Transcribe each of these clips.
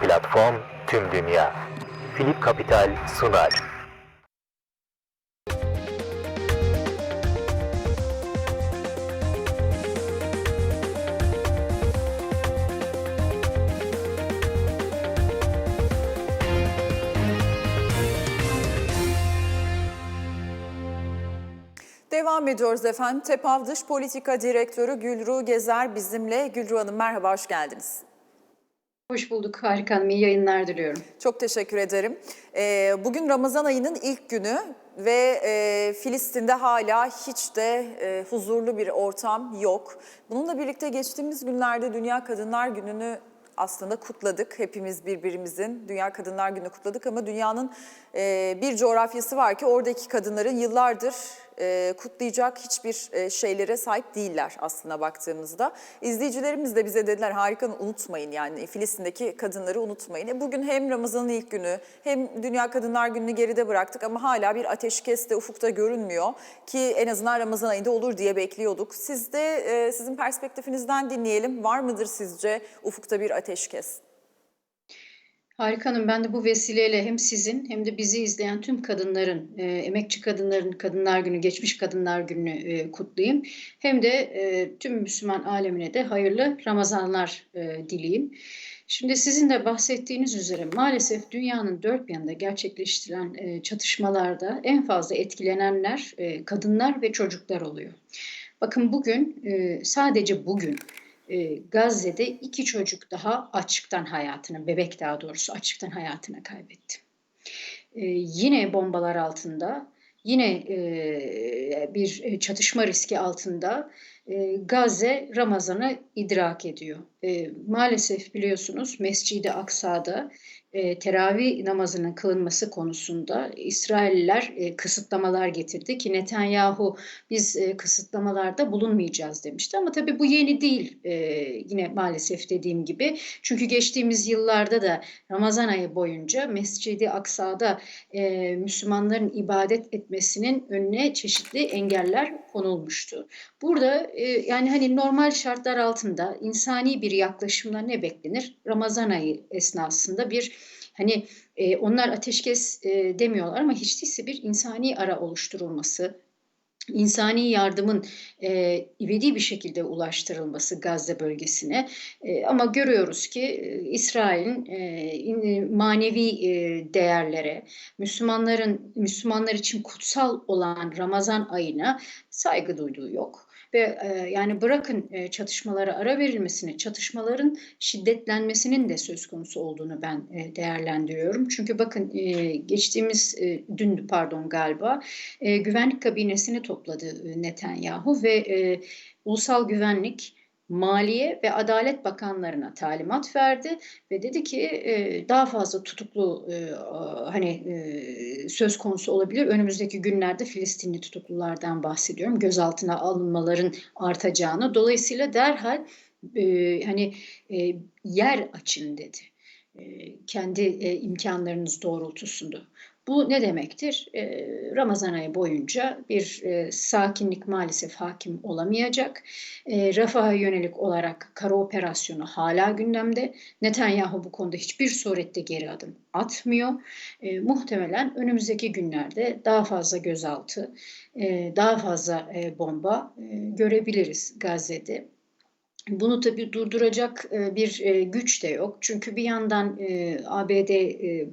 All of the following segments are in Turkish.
Platform tüm dünya. Philip Capital sunar. Devam ediyoruz efendim. TEPAV Dış Politika Direktörü Gülru Gezer bizimle. Gülru Hanım merhaba, hoş geldiniz. Hoş bulduk. Harika hanım. Yayınlar diliyorum. Çok teşekkür ederim. Ee, bugün Ramazan ayının ilk günü ve e, Filistin'de hala hiç de e, huzurlu bir ortam yok. Bununla birlikte geçtiğimiz günlerde Dünya Kadınlar Günü'nü aslında kutladık. Hepimiz birbirimizin Dünya Kadınlar Günü kutladık ama dünyanın e, bir coğrafyası var ki oradaki kadınların yıllardır e, kutlayacak hiçbir e, şeylere sahip değiller aslında baktığımızda. İzleyicilerimiz de bize dediler harika unutmayın yani Filistin'deki kadınları unutmayın. E, bugün hem Ramazan'ın ilk günü hem Dünya Kadınlar Günü'nü geride bıraktık ama hala bir ateşkes de ufukta görünmüyor ki en azından Ramazan ayında olur diye bekliyorduk. Siz de e, sizin perspektifinizden dinleyelim. Var mıdır sizce ufukta bir ateşkes? Harika hanım. Ben de bu vesileyle hem sizin hem de bizi izleyen tüm kadınların, e, emekçi kadınların Kadınlar Günü, geçmiş Kadınlar Günü'nü e, kutlayayım. Hem de e, tüm Müslüman alemine de hayırlı Ramazanlar e, dileyim. Şimdi sizin de bahsettiğiniz üzere maalesef dünyanın dört bir yanında gerçekleştirilen e, çatışmalarda en fazla etkilenenler e, kadınlar ve çocuklar oluyor. Bakın bugün, e, sadece bugün e, Gazze'de iki çocuk daha açlıktan hayatını, bebek daha doğrusu açlıktan hayatını kaybetti. E, yine bombalar altında, yine e, bir çatışma riski altında e, Gazze Ramazan'ı idrak ediyor. E, maalesef biliyorsunuz Mescid-i Aksa'da e, teravih namazının kılınması konusunda İsrailler kısıtlamalar getirdi ki Netanyahu biz kısıtlamalarda bulunmayacağız demişti. Ama tabii bu yeni değil yine maalesef dediğim gibi. Çünkü geçtiğimiz yıllarda da Ramazan ayı boyunca Mescid-i Aksa'da Müslümanların ibadet etmesinin önüne çeşitli engeller konulmuştu. Burada yani hani normal şartlar altında insani bir yaklaşımla ne beklenir? Ramazan ayı esnasında bir hani e, onlar ateşkes e, demiyorlar ama hiç değilse bir insani ara oluşturulması, insani yardımın e, ivedi bir şekilde ulaştırılması Gazze bölgesine e, ama görüyoruz ki e, İsrail'in e, manevi e, değerlere, Müslümanların Müslümanlar için kutsal olan Ramazan ayına saygı duyduğu yok ve e, yani bırakın e, çatışmalara ara verilmesini, çatışmaların şiddetlenmesinin de söz konusu olduğunu ben e, değerlendiriyorum. Çünkü bakın e, geçtiğimiz e, dündü pardon galiba güvenlik kabinesini topladı Netanyahu ve ulusal güvenlik Maliye ve Adalet Bakanlarına talimat verdi ve dedi ki e, daha fazla tutuklu e, hani e, söz konusu olabilir. Önümüzdeki günlerde Filistinli tutuklulardan bahsediyorum. Gözaltına alınmaların artacağını. Dolayısıyla derhal hani yer açın dedi. Kendi imkanlarınız doğrultusunda. Bu ne demektir? E, Ramazan ayı boyunca bir e, sakinlik maalesef hakim olamayacak. E, Rafah'a yönelik olarak kara operasyonu hala gündemde. Netanyahu bu konuda hiçbir surette geri adım atmıyor. E, muhtemelen önümüzdeki günlerde daha fazla gözaltı, e, daha fazla e, bomba e, görebiliriz Gazze'de. Bunu tabii durduracak e, bir e, güç de yok. Çünkü bir yandan e, ABD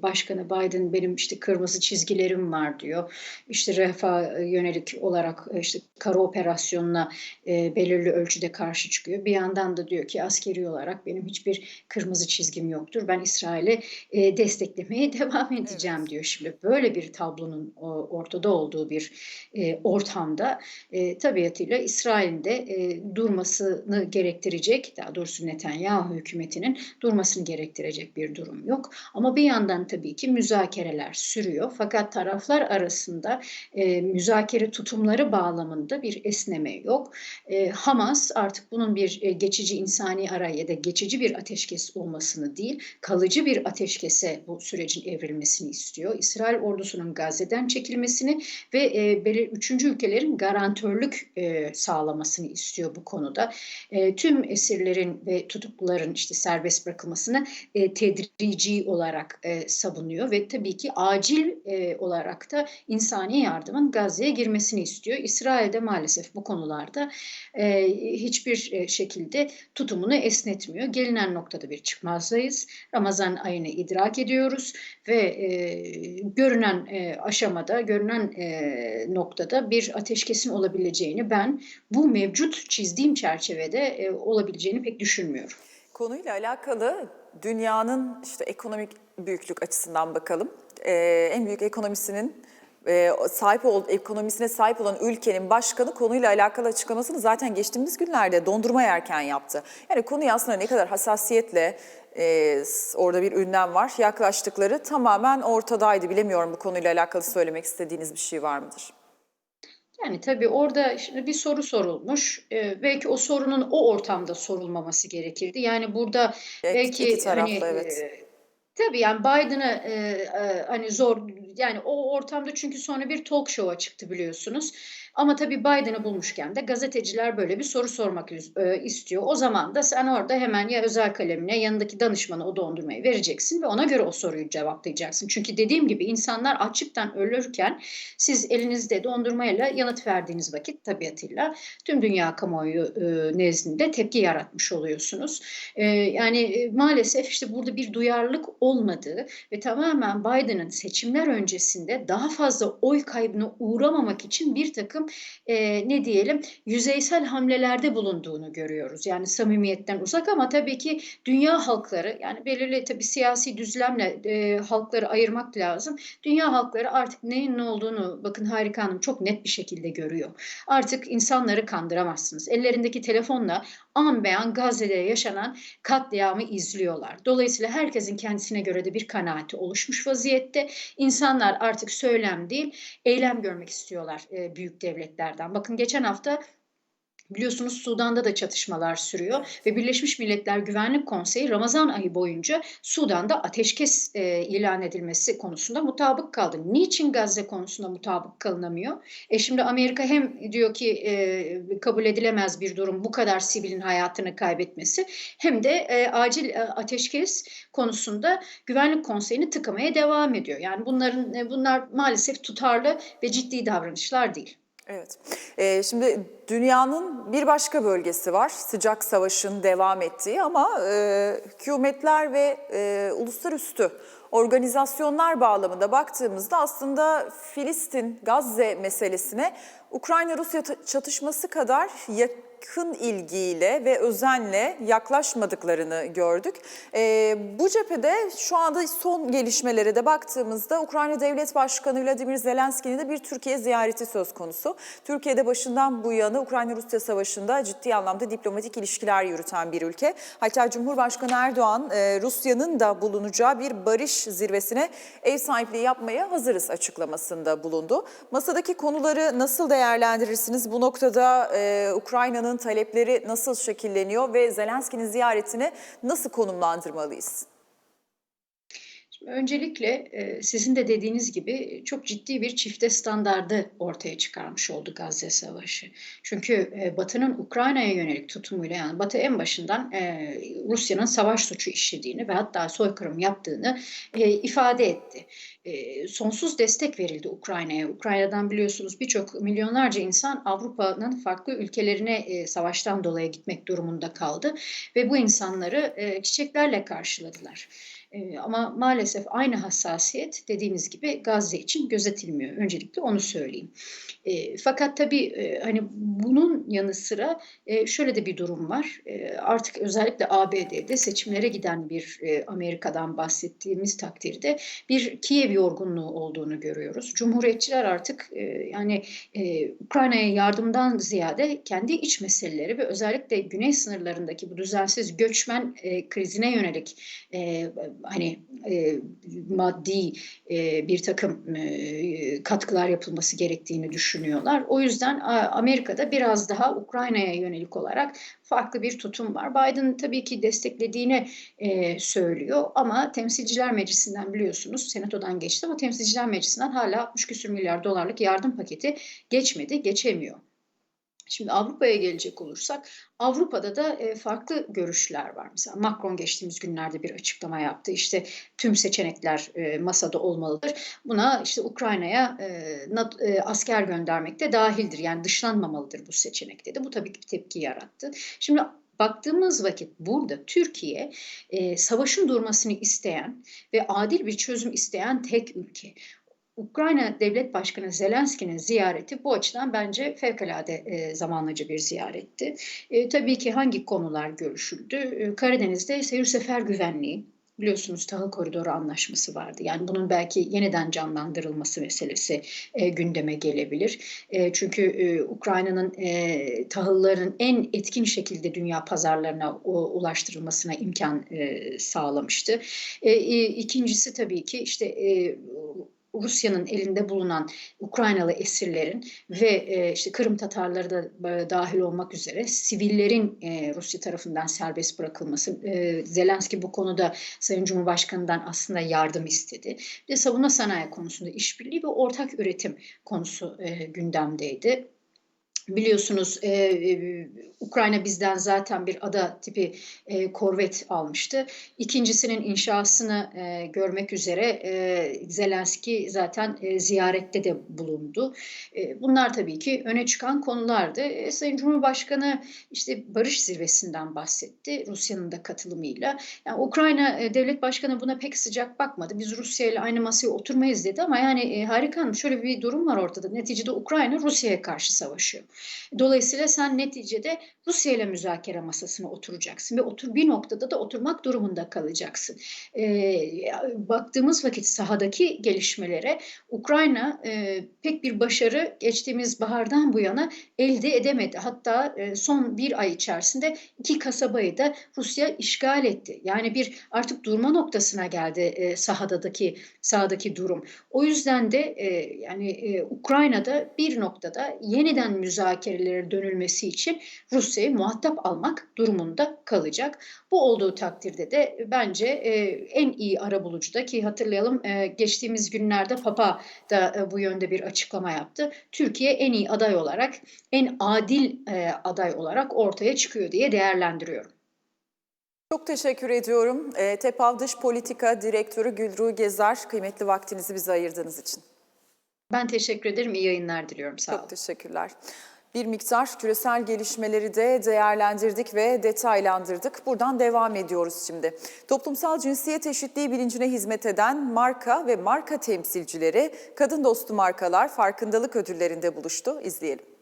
Başkanı Biden benim işte kırmızı çizgilerim var diyor. İşte refah yönelik olarak işte kara operasyonuna belirli ölçüde karşı çıkıyor. Bir yandan da diyor ki askeri olarak benim hiçbir kırmızı çizgim yoktur. Ben İsrail'i desteklemeye devam edeceğim evet. diyor. Şimdi böyle bir tablonun ortada olduğu bir ortamda tabiatıyla İsrail'in de durmasını gerektirecek gerektirecek, daha doğrusu Netanyahu hükümetinin durmasını gerektirecek bir durum yok. Ama bir yandan tabii ki müzakereler sürüyor. Fakat taraflar arasında e, müzakere tutumları bağlamında bir esneme yok. E, Hamas artık bunun bir e, geçici insani ara ya da geçici bir ateşkes olmasını değil, kalıcı bir ateşkese bu sürecin evrilmesini istiyor. İsrail ordusunun Gazze'den çekilmesini ve e, üçüncü ülkelerin garantörlük e, sağlamasını istiyor bu konuda. E, tüm esirlerin ve tutukluların işte serbest bırakılmasını e, tedrici olarak e, savunuyor ve tabii ki acil e, olarak da insani yardımın Gazze'ye girmesini istiyor. İsrail de maalesef bu konularda e, hiçbir e, şekilde tutumunu esnetmiyor. Gelinen noktada bir çıkmazdayız. Ramazan ayını idrak ediyoruz ve e, görünen e, aşamada, görünen e, noktada bir ateşkesin olabileceğini ben bu mevcut çizdiğim çerçevede e, olabileceğini pek düşünmüyorum. Konuyla alakalı dünyanın işte ekonomik büyüklük açısından bakalım. Ee, en büyük ekonomisinin e, sahip ol, ekonomisine sahip olan ülkenin başkanı konuyla alakalı açıklamasını zaten geçtiğimiz günlerde dondurma yerken yaptı. Yani konuya aslında ne kadar hassasiyetle e, orada bir ünlem var yaklaştıkları tamamen ortadaydı. Bilemiyorum bu konuyla alakalı söylemek istediğiniz bir şey var mıdır? Yani tabii orada şimdi bir soru sorulmuş. Ee, belki o sorunun o ortamda sorulmaması gerekirdi. Yani burada belki iki taraflı, hani evet. e, tabii yani Biden'ı e, e, hani zor yani o ortamda çünkü sonra bir talk show'a çıktı biliyorsunuz. Ama tabii Biden'ı bulmuşken de gazeteciler böyle bir soru sormak e, istiyor. O zaman da sen orada hemen ya özel kalemine yanındaki danışmana o dondurmayı vereceksin ve ona göre o soruyu cevaplayacaksın. Çünkü dediğim gibi insanlar açlıktan ölürken siz elinizde dondurmayla yanıt verdiğiniz vakit tabiatıyla tüm dünya kamuoyu e, nezdinde tepki yaratmış oluyorsunuz. E, yani e, maalesef işte burada bir duyarlılık olmadığı ve tamamen Biden'ın seçimler öncesinde daha fazla oy kaybına uğramamak için bir takım e, ne diyelim yüzeysel hamlelerde bulunduğunu görüyoruz. Yani samimiyetten uzak ama tabii ki dünya halkları yani belirli tabii siyasi düzlemle e, halkları ayırmak lazım. Dünya halkları artık neyin ne olduğunu bakın Harika Hanım çok net bir şekilde görüyor. Artık insanları kandıramazsınız. Ellerindeki telefonla an beyan Gazze'de yaşanan katliamı izliyorlar. Dolayısıyla herkesin kendisine göre de bir kanaati oluşmuş vaziyette. İnsanlar artık söylem değil, eylem görmek istiyorlar e, büyük devletlerden. Bakın geçen hafta Biliyorsunuz Sudan'da da çatışmalar sürüyor ve Birleşmiş Milletler Güvenlik Konseyi Ramazan ayı boyunca Sudan'da ateşkes e, ilan edilmesi konusunda mutabık kaldı. Niçin Gazze konusunda mutabık kalınamıyor? E şimdi Amerika hem diyor ki e, kabul edilemez bir durum bu kadar sivilin hayatını kaybetmesi hem de e, acil e, ateşkes konusunda Güvenlik Konseyi'ni tıkamaya devam ediyor. Yani bunların e, bunlar maalesef tutarlı ve ciddi davranışlar değil. Evet. Ee, şimdi dünyanın bir başka bölgesi var. Sıcak savaşın devam ettiği ama e, hükümetler ve e, uluslararası organizasyonlar bağlamında baktığımızda aslında Filistin, Gazze meselesine Ukrayna-Rusya çatışması kadar yakın ilgiyle ve özenle yaklaşmadıklarını gördük. Ee, bu cephede şu anda son gelişmelere de baktığımızda Ukrayna Devlet Başkanı Vladimir Zelenski'nin de bir Türkiye ziyareti söz konusu. Türkiye'de başından bu yana Ukrayna-Rusya savaşında ciddi anlamda diplomatik ilişkiler yürüten bir ülke. Hatta Cumhurbaşkanı Erdoğan e, Rusya'nın da bulunacağı bir barış zirvesine ev sahipliği yapmaya hazırız açıklamasında bulundu. Masadaki konuları nasıl değerlendirirsiniz? Bu noktada e, Ukrayna'nın talepleri nasıl şekilleniyor ve Zelenski'nin ziyaretini nasıl konumlandırmalıyız? Öncelikle e, sizin de dediğiniz gibi çok ciddi bir çifte standardı ortaya çıkarmış oldu Gazze Savaşı. Çünkü e, Batı'nın Ukrayna'ya yönelik tutumuyla yani Batı en başından e, Rusya'nın savaş suçu işlediğini ve hatta soykırım yaptığını ifade etti. Sonsuz destek verildi Ukrayna'ya. Ukrayna'dan biliyorsunuz birçok milyonlarca insan Avrupa'nın farklı ülkelerine savaştan dolayı gitmek durumunda kaldı ve bu insanları çiçeklerle karşıladılar. Ama maalesef aynı hassasiyet dediğiniz gibi Gazze için gözetilmiyor. Öncelikle onu söyleyeyim. Fakat tabii hani bunun yanı sıra şöyle de bir durum var. Artık özellikle ABD'de seçimlere giden bir Amerika'dan bahsettiğimiz takdirde bir Kiev yorgunluğu olduğunu görüyoruz. Cumhuriyetçiler artık yani Ukrayna'ya yardımdan ziyade kendi iç meseleleri ve özellikle güney sınırlarındaki bu düzensiz göçmen krizine yönelik hani e, maddi e, bir takım e, katkılar yapılması gerektiğini düşünüyorlar. O yüzden Amerika'da biraz daha Ukrayna'ya yönelik olarak farklı bir tutum var. Biden tabii ki desteklediğini e, söylüyor ama Temsilciler Meclisi'nden biliyorsunuz Senato'dan geçti ama Temsilciler Meclisi'nden hala 60 küsür milyar dolarlık yardım paketi geçmedi, geçemiyor. Şimdi Avrupa'ya gelecek olursak Avrupa'da da e, farklı görüşler var. Mesela Macron geçtiğimiz günlerde bir açıklama yaptı. İşte tüm seçenekler e, masada olmalıdır. Buna işte Ukrayna'ya e, asker göndermek de dahildir. Yani dışlanmamalıdır bu seçenek dedi. Bu tabii ki tepki yarattı. Şimdi baktığımız vakit burada Türkiye savaşın durmasını isteyen ve adil bir çözüm isteyen tek ülke. Ukrayna Devlet Başkanı Zelenski'nin ziyareti bu açıdan bence fevkalade e, zamanlıcı bir ziyaretti. E, tabii ki hangi konular görüşüldü? E, Karadeniz'de seyir sefer güvenliği, biliyorsunuz tahıl koridoru anlaşması vardı. Yani bunun belki yeniden canlandırılması meselesi e, gündeme gelebilir. E, çünkü e, Ukrayna'nın e, tahılların en etkin şekilde dünya pazarlarına o, ulaştırılmasına imkan e, sağlamıştı. E, e, ikincisi tabii ki işte e, Rusya'nın elinde bulunan Ukraynalı esirlerin ve e, işte Kırım Tatarları da e, dahil olmak üzere sivillerin e, Rusya tarafından serbest bırakılması. E, Zelenski bu konuda Sayın Cumhurbaşkanı'ndan aslında yardım istedi. Bir de savunma sanayi konusunda işbirliği ve ortak üretim konusu e, gündemdeydi. Biliyorsunuz e, e, Ukrayna bizden zaten bir ada tipi e, korvet almıştı. İkincisinin inşasını e, görmek üzere e, Zelenski zaten e, ziyarette de bulundu. E, bunlar tabii ki öne çıkan konulardı. E, Sayın Cumhurbaşkanı işte barış zirvesinden bahsetti Rusya'nın da katılımıyla. Yani Ukrayna e, Devlet Başkanı buna pek sıcak bakmadı. Biz Rusya ile aynı masaya oturmayız dedi ama yani e, Harikan şöyle bir durum var ortada. Neticede Ukrayna Rusya'ya karşı savaşıyor. Dolayısıyla sen neticede Rusya ile müzakere masasına oturacaksın ve otur bir noktada da oturmak durumunda kalacaksın. Ee, baktığımız vakit sahadaki gelişmelere Ukrayna e, pek bir başarı geçtiğimiz bahardan bu yana elde edemedi. Hatta e, son bir ay içerisinde iki kasabayı da Rusya işgal etti. Yani bir artık durma noktasına geldi e, sahadaki sahadaki durum. O yüzden de e, yani e, Ukrayna'da bir noktada yeniden müzakerelere dönülmesi için Rusya'yı muhatap almak durumunda kalacak. Bu olduğu takdirde de bence e, en iyi arabulucu da ki hatırlayalım e, geçtiğimiz günlerde Papa da e, bu yönde bir açıklama yaptı. Türkiye en iyi aday olarak, en adil aday olarak ortaya çıkıyor diye değerlendiriyorum. Çok teşekkür ediyorum. E, TEPAV Dış Politika Direktörü Gülruh Gezer, kıymetli vaktinizi bize ayırdığınız için. Ben teşekkür ederim. İyi yayınlar diliyorum. Sağ olun. Çok teşekkürler. Bir miktar küresel gelişmeleri de değerlendirdik ve detaylandırdık. Buradan devam ediyoruz şimdi. Toplumsal cinsiyet eşitliği bilincine hizmet eden marka ve marka temsilcileri kadın dostu markalar farkındalık ödüllerinde buluştu. İzleyelim.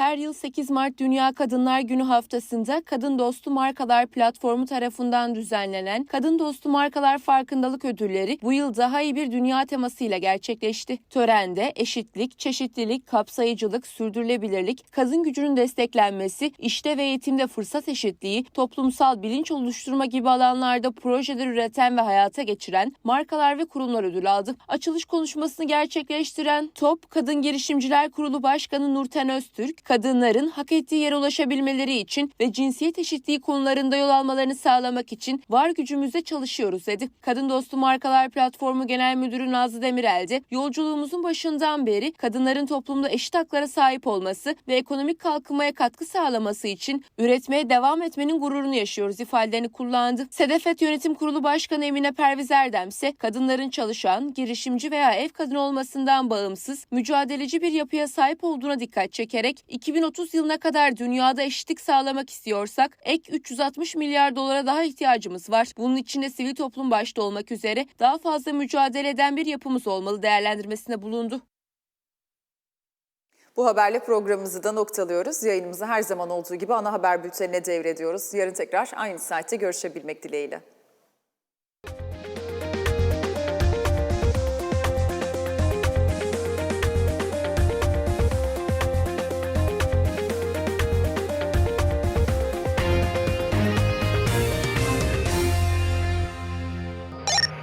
Her yıl 8 Mart Dünya Kadınlar Günü haftasında Kadın Dostu Markalar platformu tarafından düzenlenen Kadın Dostu Markalar Farkındalık Ödülleri bu yıl daha iyi bir dünya temasıyla gerçekleşti. Törende eşitlik, çeşitlilik, kapsayıcılık, sürdürülebilirlik, kadın gücünün desteklenmesi, işte ve eğitimde fırsat eşitliği, toplumsal bilinç oluşturma gibi alanlarda projeler üreten ve hayata geçiren markalar ve kurumlar ödül aldı. Açılış konuşmasını gerçekleştiren TOP Kadın Girişimciler Kurulu Başkanı Nurten Öztürk, kadınların hak ettiği yere ulaşabilmeleri için ve cinsiyet eşitliği konularında yol almalarını sağlamak için var gücümüzle çalışıyoruz dedi. Kadın Dostu Markalar Platformu Genel Müdürü Nazlı Demirel de yolculuğumuzun başından beri kadınların toplumda eşit haklara sahip olması ve ekonomik kalkınmaya katkı sağlaması için üretmeye devam etmenin gururunu yaşıyoruz ifadelerini kullandı. Sedefet Yönetim Kurulu Başkanı Emine Perviz Erdem ise kadınların çalışan, girişimci veya ev kadını olmasından bağımsız, mücadeleci bir yapıya sahip olduğuna dikkat çekerek 2030 yılına kadar dünyada eşitlik sağlamak istiyorsak ek 360 milyar dolara daha ihtiyacımız var. Bunun içinde sivil toplum başta olmak üzere daha fazla mücadele eden bir yapımız olmalı değerlendirmesine bulundu. Bu haberle programımızı da noktalıyoruz. Yayınımızı her zaman olduğu gibi ana haber bültenine devrediyoruz. Yarın tekrar aynı saatte görüşebilmek dileğiyle.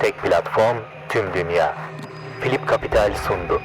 Tek platform tüm dünya. Philip Capital sundu.